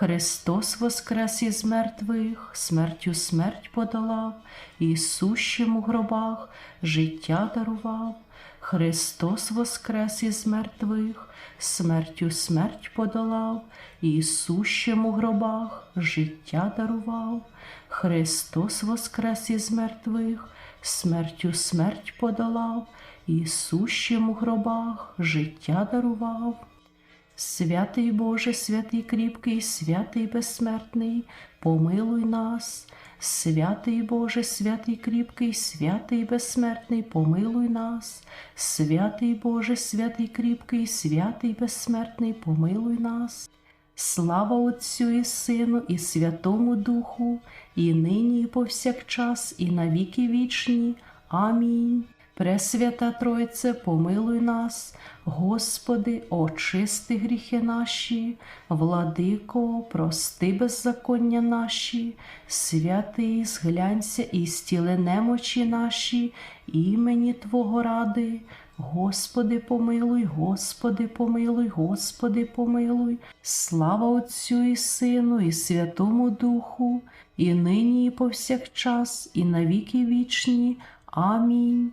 Христос воскрес із мертвих, смертю смерть подолав, і у гробах життя дарував. Христос воскрес із мертвих, смертю смерть подолав, і у гробах життя дарував. Христос воскрес із мертвих, смертю смерть подолав, і сущим у гробах життя дарував. Святий Боже, святий кріпкий, святий безсмертний, помилуй нас. Святий Боже, святий кріпкий, святий безсмертний, помилуй нас. Святий Боже, святий кріпкий, святий безсмертний, помилуй нас. Слава Отцю і Сину, і Святому Духу, і нині, і повсякчас, і на віки вічні. Амінь. Пресвята Тройце, помилуй нас, Господи, очисти гріхи наші, владико, прости беззаконня наші, святий, зглянься і стіли немочі наші, імені Твого ради. Господи, помилуй, Господи, помилуй, Господи, помилуй, слава Отцю і Сину, і Святому Духу, і нині, і повсякчас, і на віки вічні. Амінь.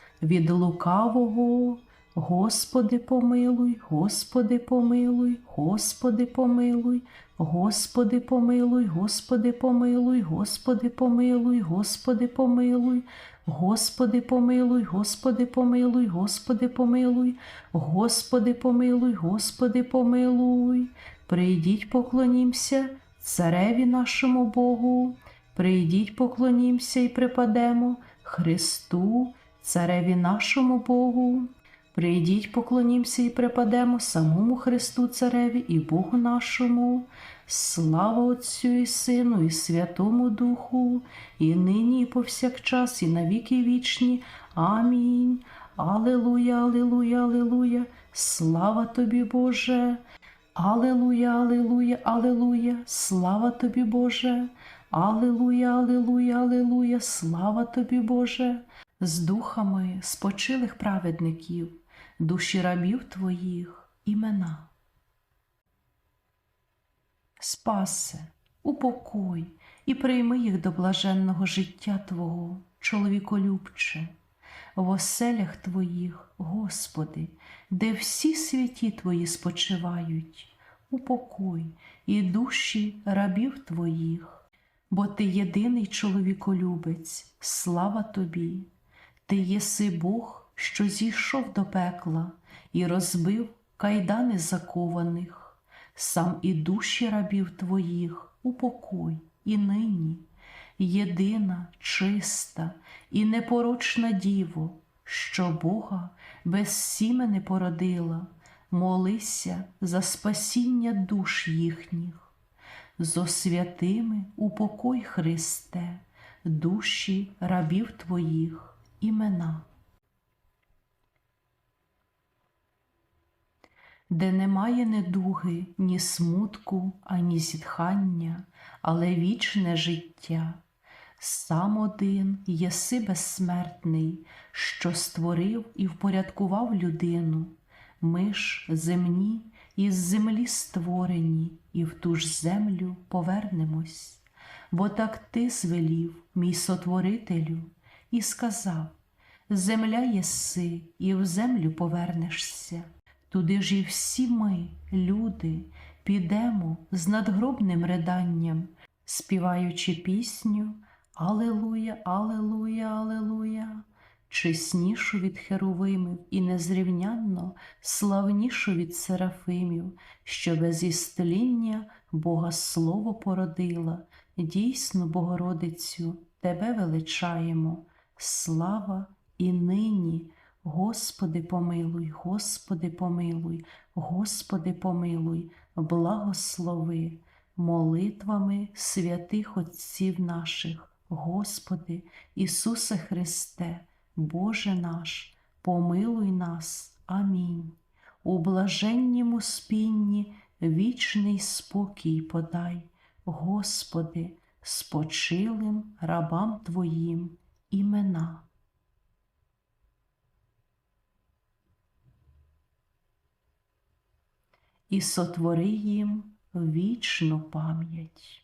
від лукавого, Господи, помилуй, Господи, помилуй, Господи, помилуй, Господи, помилуй, Господи, помилуй, Господи, помилуй, Господи, помилуй. Господи, помилуй, Господи, помилуй, Господи, помилуй, Господи, помилуй, Господи, помилуй. Прийдіть, поклонімся, цареві нашому Богу, прийдіть, поклонімся і припадемо Христу, цареві нашому Богу. Прийдіть, поклонімся і припадемо самому Христу Цареві і Богу нашому. Слава Отцю і Сину, і Святому Духу, і нині, і повсякчас, і на віки вічні. Амінь. Алилуя, алилуя, алилуя. Слава тобі, Боже. Алилуя, алилуя, алилуя. Слава тобі, Боже. Алилуя, алилуя, алилуя. Слава тобі, Боже. З духами спочилих праведників, душі рабів твоїх імена. Спасе, упокой і прийми їх до блаженного життя Твого, чоловіколюбче, в оселях Твоїх, Господи, де всі святі Твої спочивають, упокой і душі рабів Твоїх, бо Ти єдиний чоловіколюбець, слава Тобі, Ти єси Бог, що зійшов до пекла і розбив кайдани закованих. Сам і душі рабів твоїх упокой і нині, єдина, чиста і непорочна діво, що Бога без сімени породила, молися за спасіння душ їхніх. Зо святими упокой Христе, душі рабів твоїх імена. де немає недуги, ні смутку, ані зітхання, але вічне життя. Сам один єси безсмертний, що створив і впорядкував людину. Ми ж земні, із землі створені, і в ту ж землю повернемось. Бо так ти звелів, мій сотворителю, і сказав: Земля єси, і в землю повернешся. Туди ж і всі ми, люди, підемо з надгробним риданням, співаючи пісню Алелуя, Алелуя, Алелуя, чеснішу від херовимів і незрівнянно славнішу від серафимів, що без істління Бога Слово породила, дійсно, Богородицю, Тебе величаємо, слава і нині. Господи, помилуй, Господи, помилуй, Господи, помилуй, благослови, молитвами святих Отців наших, Господи, Ісусе Христе, Боже наш, помилуй нас. Амінь. У блаженнім спінні вічний спокій подай, Господи, спочилим рабам Твоїм імена. І сотвори їм вічну пам'ять.